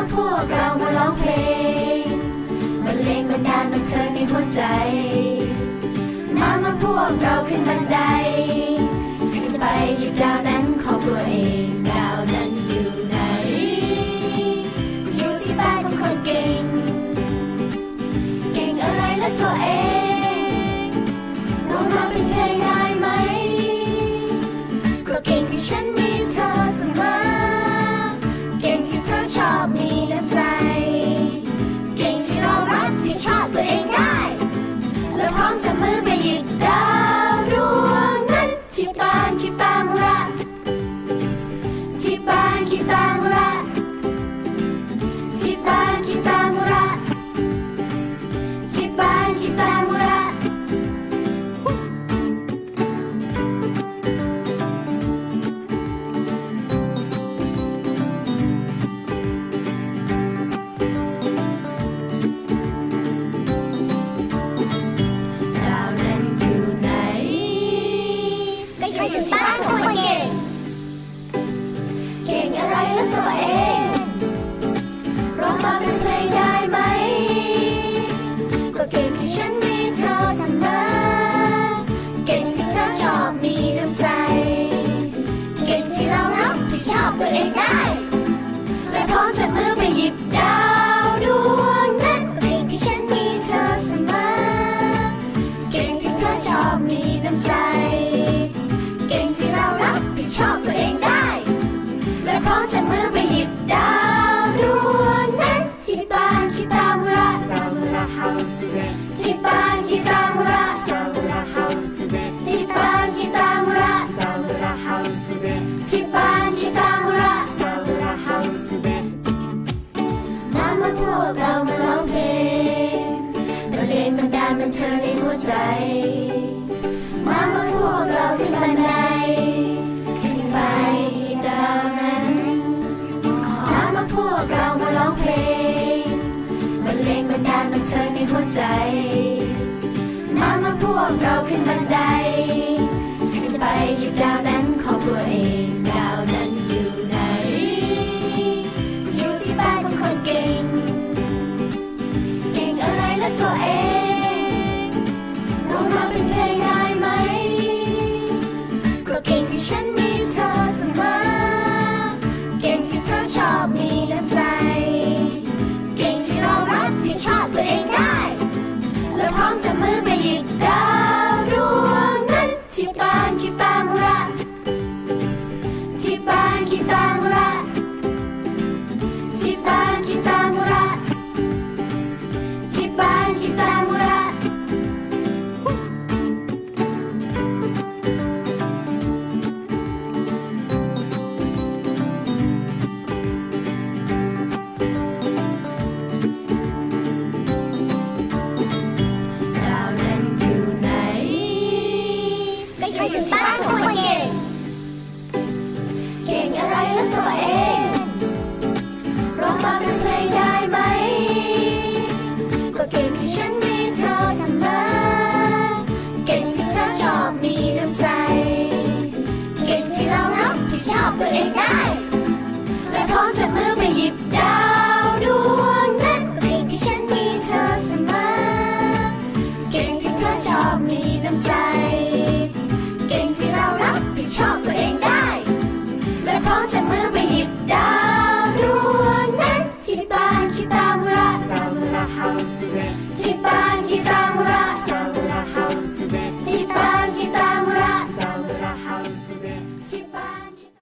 ว่พวกเรามาร้องเพลงมันเลงบรรดาลบันเธอในหัวใจ มามาพวกเราขึ้นบันได ธอในหัวใจ มาเมื่อพวกเราขึ้นบันไดขึ้นไปดาวนั้นขอมาพวกเรามาร้องเพลงบรรเลงบรรดาลบันเธอในหัวใจ มามาพวกเราขึ้นบันได ชอบตัวเองได้ และพร้อมจะ